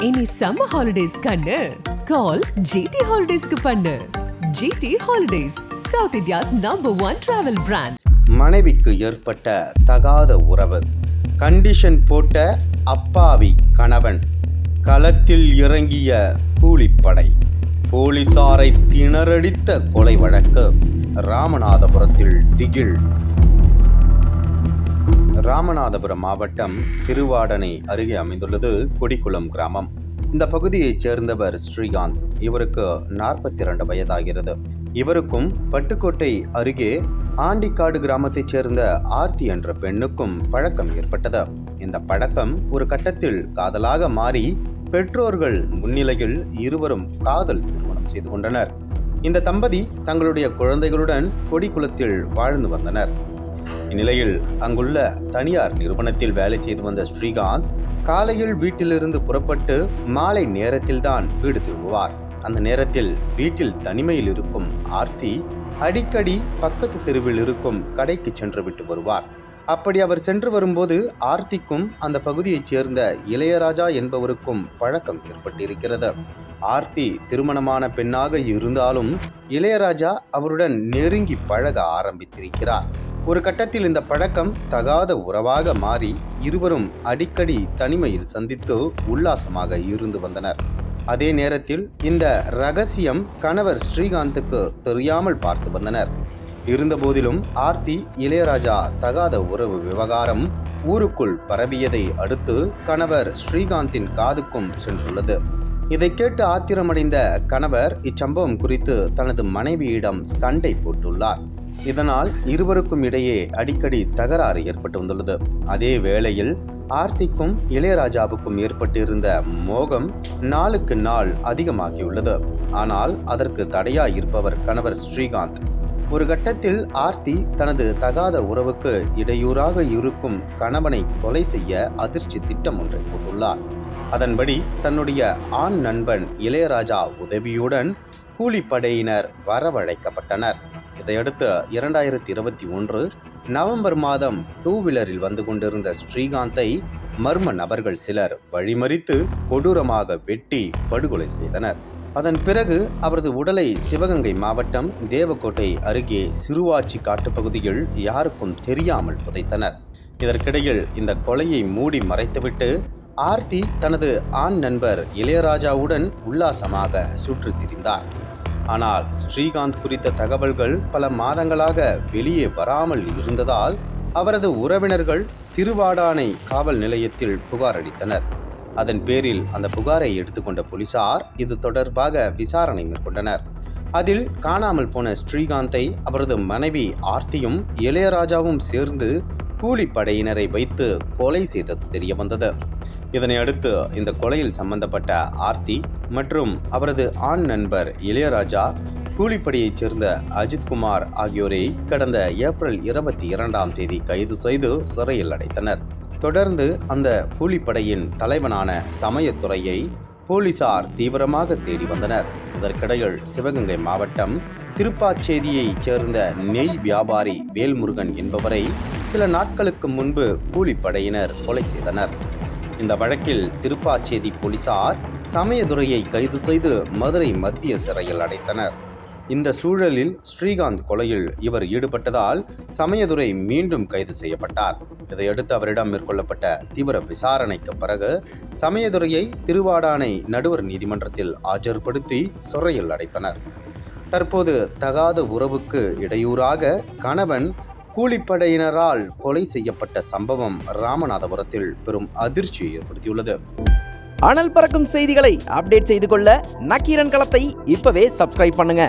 இனி summer holidays கண்ணு. கால் GT ஹாலிடேஸ்க்கு பண்ணு. GT holidays south India's number one travel brand மனைவிக்கு ஏற்பட்ட தகாத உறவு. கண்டிஷன் போட்ட அப்பாவி கணவன். களத்தில் இறங்கிய கூலிப்படை. போலீசாரை திணறடித்த கொலை வழக்கு. ராமநாதபுரத்தில் திகில். ராமநாதபுரம் மாவட்டம் திருவாடனை அருகே அமைந்துள்ளது கொடிக்குளம் கிராமம். இந்த பகுதியைச் சேர்ந்தவர் ஸ்ரீகாந்த். இவருக்கு நாற்பத்தி இரண்டு வயதாகிறது. இவருக்கும் பட்டுக்கோட்டை அருகே ஆண்டிக்காடு கிராமத்தைச் சேர்ந்த ஆர்த்தி என்ற பெண்ணுக்கும் பழக்கம் ஏற்பட்டது. இந்த பழக்கம் ஒரு கட்டத்தில் காதலாக மாறி பெற்றோர்கள் முன்னிலையில் இருவரும் காதல் திருமணம் செய்து கொண்டனர். இந்த தம்பதி தங்களுடைய குழந்தைகளுடன் கொடிக்குளத்தில் வாழ்ந்து வந்தனர். இந்நிலையில் அங்குள்ள தனியார் நிறுவனத்தில் வேலை செய்து வந்த ஸ்ரீகாந்த் காலையில் வீட்டிலிருந்து புறப்பட்டு மாலை நேரத்தில்தான் வீடு திரும்புவார். அந்த நேரத்தில் வீட்டில் தனிமையில் இருக்கும் ஆர்த்தி அடிக்கடி பக்கத்து தெருவில் இருக்கும் கடைக்கு சென்று விட்டு வருவார். அப்படி அவர் சென்று வரும்போது ஆர்த்திக்கும் அந்த பகுதியைச் சேர்ந்த இளையராஜா என்பவருக்கும் பழக்கம் ஏற்பட்டிருக்கிறது. ஆர்த்தி திருமணமான பெண்ணாக இருந்தாலும் இளையராஜா அவருடன் நெருங்கி பழக ஆரம்பித்திருக்கிறார். ஒரு கட்டத்தில் இந்த பழக்கம் தகாத உறவாக மாறி இருவரும் அடிக்கடி தனிமையில் சந்தித்து உல்லாசமாக இருந்து வந்தனர். அதே நேரத்தில் இந்த ரகசியம் கணவர் ஸ்ரீகாந்துக்கு தெரியாமல் பார்த்து வந்தனர். இருந்தபோதிலும் ஆர்த்தி இளையராஜா தகாத உறவு விவகாரம் ஊருக்குள் பரவியதை அடுத்து கணவர் ஸ்ரீகாந்தின் காதுக்கும் சென்றுள்ளது. இதை கேட்டு ஆத்திரமடைந்த கணவர் இச்சம்பவம் குறித்து தனது மனைவியிடம் சண்டை போட்டுள்ளார். இதனால் இருவருக்கும் இடையே அடிக்கடி தகராறு ஏற்பட்டு வந்துள்ளது. அதே வேளையில் ஆர்த்திக்கும் இளையராஜாவுக்கும் ஏற்பட்டிருந்த மோகம் நாளுக்கு நாள் அதிகமாகியுள்ளது. ஆனால் அதற்கு தடையாய் இருப்பவர் கணவர் ஸ்ரீகாந்த். ஒரு கட்டத்தில் ஆர்த்தி தனது தகாத உறவுக்கு இடையூறாக இருக்கும் கணவனை கொலை செய்ய அதிர்ச்சி திட்டம் ஒன்றை போட்டுள்ளார். அதன்படி தன்னுடைய ஆண் நண்பன் இளையராஜா உதவியுடன் கூலிப்படையினர் வரவழைக்கப்பட்டனர். இதையடுத்து இரண்டாயிரத்தி இருபத்தி ஒன்று நவம்பர் மாதம் டூ வீலரில் வந்து கொண்டிருந்த ஸ்ரீகாந்தை மர்ம நபர்கள் சிலர் வழிமறித்து கொடூரமாக வெட்டி படுகொலை செய்தனர். அதன் பிறகு அவரது உடலை சிவகங்கை மாவட்டம் தேவக்கோட்டை அருகே சிறுவாச்சி காட்டுப்பகுதியில் யாருக்கும் தெரியாமல் புதைத்தனர். இதற்கிடையில் இந்த கொலையை மூடி மறைத்துவிட்டு ஆர்த்தி தனது ஆண் நண்பர் இளையராஜாவுடன் உல்லாசமாக சுற்றித் திரிந்தார் ஆனால் ஸ்ரீகாந்த் குறித்த தகவல்கள் பல மாதங்களாக வெளியே வராமல் இருந்ததால் அவரது உறவினர்கள் திருவாடானை காவல் நிலையத்தில் புகார் அளித்தனர். அதன் பேரில் அந்த புகாரை எடுத்துக்கொண்ட போலீசார் இது தொடர்பாக விசாரணை மேற்கொண்டனர். அதில் காணாமல் போன ஸ்ரீகாந்தை அவரது மனைவி ஆர்த்தியும் இளையராஜாவும் சேர்ந்து கூலிப்படையினரை வைத்து கொலை செய்தது தெரியவந்தது. இதனை அடுத்து இந்த கொலையில் சம்பந்தப்பட்ட ஆர்த்தி மற்றும் அவரது ஆண் நண்பர் இளையராஜா கூலிப்படையைச் சேர்ந்த அஜித்குமார் ஆகியோரை கடந்த ஏப்ரல் இருபத்தி இரண்டாம் தேதி கைது செய்து சிறையில் அடைத்தனர். தொடர்ந்து அந்த கூலிப்படையின் தலைவனான சமயத்துறையை போலீசார் தீவிரமாக தேடி வந்தனர். இதற்கிடையில் சிவகங்கை மாவட்டம் திருப்பாச்சேதியைச் சேர்ந்த நெய் வியாபாரி வேல்முருகன் என்பவரை சில நாட்களுக்கு முன்பு கூலிப்படையினர் கொலை செய்தனர். இந்த வழக்கில் திருப்பாச்சேதி போலீசார் சமயதுரையை கைது செய்து மதுரை மத்திய சிறையில் அடைத்தனர். இந்த சூழலில் ஸ்ரீகாந்த் கொலையில் இவர் ஈடுபட்டதால் சமயதுரை மீண்டும் கைது செய்யப்பட்டார். இதையடுத்து அவரிடம் மேற்கொள்ளப்பட்ட தீவிர விசாரணைக்கு பிறகு சமயதுரையை திருவாடானை நடுவர் நீதிமன்றத்தில் ஆஜர்படுத்தி சிறையில் அடைத்தனர். தற்போது தகாத உறவுக்கு இடையூறாக கணவன் கூலிப்படையினரால் கொலை செய்யப்பட்ட சம்பவம் ராமநாதபுரத்தில் பெரும் அதிர்ச்சியை ஏற்படுத்தியுள்ளது. அனல் பறக்கும் செய்திகளை அப்டேட் செய்து கொள்ள நக்கீரன் களத்தை இப்பவே சப்ஸ்கிரைப் பண்ணுங்க.